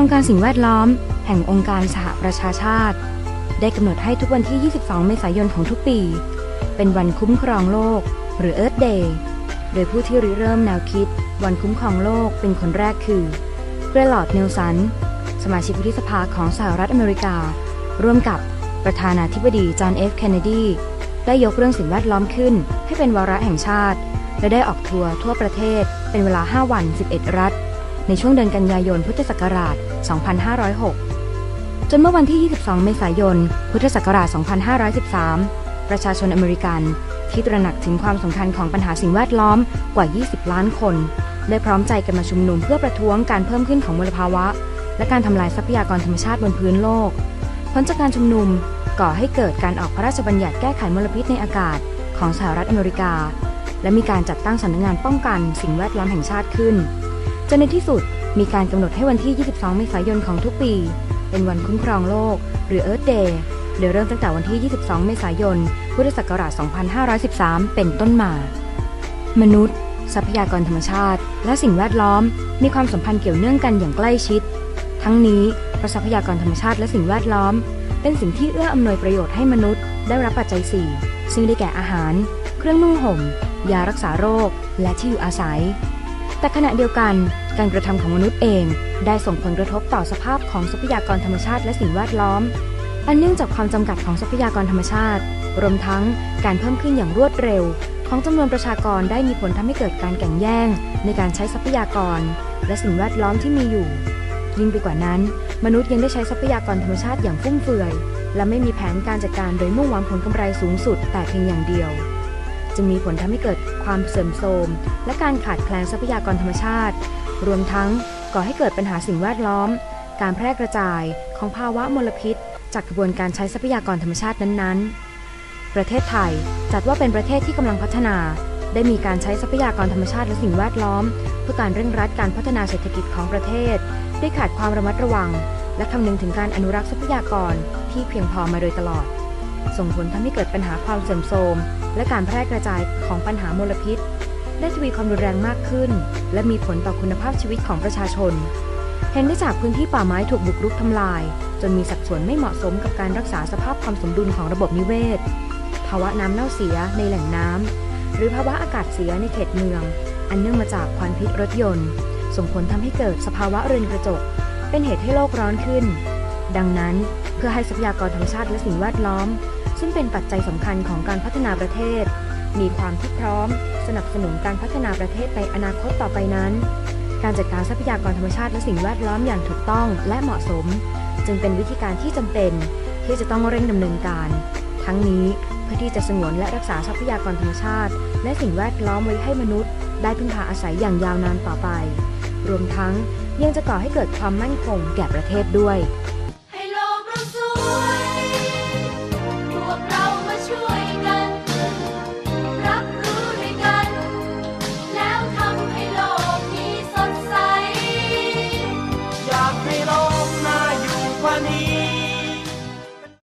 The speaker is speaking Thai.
รงการสิ่งแวดล้อม แห่งองค์การสหประชาชาติ ได้กำหนดให้ทุกวันที่ 22 เมษายนของทุกปี เป็นวันคุ้มครองโลก หรือ Earth Day โดยผู้ที่ริเริ่มแนวคิด วันคุ้มครองโลกเป็นคนแรกคือเกรลอดเนลสัน สมาชิกวุฒิสภาของสหรัฐอเมริกา ร่วมกับประธานาธิบดีจอห์นเอฟเคนเนดี ได้ยกเรื่องสิ่งแวดล้อมขึ้น ให้เป็นวาระแห่งชาติ และได้ออกทัวร์ทั่วประเทศเป็นเวลา 5 วัน 11 รัฐ ในช่วงเดือนกันยายนพุทธศักราช 2506 จนเมื่อวันที่ 22 เมษายน พุทธศักราช 2513 ประชาชนอเมริกันที่ตระหนักถึงความสำคัญของปัญหาสิ่งแวดล้อมกว่า 20 ล้านคน ได้พร้อมใจกันมาชุมนุมเพื่อประท้วงการเพิ่มขึ้นของมลภาวะ และการทำลายทรัพยากรธรรมชาติบนพื้นโลก ผลจากการชุมนุมก่อให้เกิดการออกพระราชบัญญัติแก้ไขมลพิษในอากาศของสหรัฐอเมริกา และมีการจัดตั้งสำนักงานป้องกันสิ่งแวดล้อมแห่งชาติขึ้น จนในที่สุดมีการกำหนดให้วันที่ 22 เมษายนของทุกปี เป็นวันคุ้มครองโลก หรือ Earth Day โดยเริ่มตั้งแต่วันที่ 22 เมษายน พุทธศักราช 2513 เป็นต้นมา มนุษย์ ทรัพยากรธรรมชาติ และสิ่งแวดล้อม มีความสัมพันธ์เกี่ยวเนื่องกันอย่างใกล้ชิด ทั้งนี้เพราะทรัพยากรธรรมชาติและสิ่งแวดล้อม เป็นสิ่งที่เอื้ออำนวยประโยชน์ให้มนุษย์ได้รับปัจจัย 4 ซึ่งได้แก่อาหาร เครื่องนุ่งห่ม ยารักษาโรค และที่อยู่อาศัย แต่ขณะเดียวกันการกระทำของมนุษย์เองได้ส่งผลกระทบต่อสภาพของทรัพยากรธรรมชาติและสิ่งแวดล้อม อันเนื่องจากความจำกัดของทรัพยากรธรรมชาติ รวมทั้งการเพิ่มขึ้นอย่างรวดเร็ว ของจำนวนประชากรได้มีผลทำให้เกิดการแข่งแย่ง ในการใช้ทรัพยากร และสิ่งแวดล้อมที่มีอยู่ ยิ่งไปกว่านั้น มนุษย์ยังได้ใช้ทรัพยากรธรรมชาติอย่างฟุ่มเฟือย และไม่มีแผนการจัดการโดยมุ่งหวังผลกำไรสูงสุดแต่เพียงอย่างเดียว จึงมีผลทำให้เกิดความเสื่อมโทรม และการขาดแคลนทรัพยากรธรรมชาติ รวมทั้งก่อให้เกิดปัญหาสิ่งแวดล้อม การแพร่กระจายของภาวะมลพิษ จากกระบวนการใช้ทรัพยากรธรรมชาตินั้นๆ ประเทศไทยจัดว่าเป็นประเทศที่กำลังพัฒนา ได้มีการใช้ทรัพยากรธรรมชาติและสิ่งแวดล้อม เพื่อการเร่งรัดการพัฒนาเศรษฐกิจของประเทศด้วยขาดความระมัดระวัง และคำนึงถึงการอนุรักษ์ทรัพยากรที่เพียงพอมาโดยตลอด ส่งผลทำให้เกิดปัญหาความเสื่อมโทรมและการแพร่กระจายของปัญหามลพิษ ได้ทวีความรุนแรงมากขึ้น และมีผลต่อคุณภาพชีวิตของประชาชน เห็นได้จากพื้นที่ป่าไม้ถูกบุกรุกทำลาย จนมีสัดส่วนไม่เหมาะสมกับการรักษาสภาพความสมดุลของระบบนิเวศ ภาวะน้ำเน่าเสียในแหล่งน้ำหรือภาวะอากาศเสียในเขตเมือง อันเนื่องมาจากควันพิษรถยนต์ ส่งผลทำให้เกิดสภาวะเรือนกระจก เป็นเหตุให้โลกร้อนขึ้น ดังนั้น พื่อให้ทรัพยากรธรรมชาติและสิ่งแวดล้อม ซึ่งเป็นปัจจัยสำคัญของการพัฒนาประเทศ มีความที่พร้อม สนับสนุนการพัฒนาประเทศในอนาคตต่อไปนั้น การจัดการทรัพยากรธรรมชาติและสิ่งแวดล้อมอย่างถูกต้องและเหมาะสม จึงเป็นวิธีการที่จำเป็น ที่จะต้องเร่งดำเนินการ ทั้งนี้เพื่อที่จะสงวนและรักษาทรัพยากรธรรมชาติ และสิ่งแวดล้อมไว้ให้มนุษย์ ได้พึ่งพาอาศัยอย่างยาวนานต่อไป รวมทั้งยังจะก่อให้เกิดความมั่นคงแก่ประเทศด้วย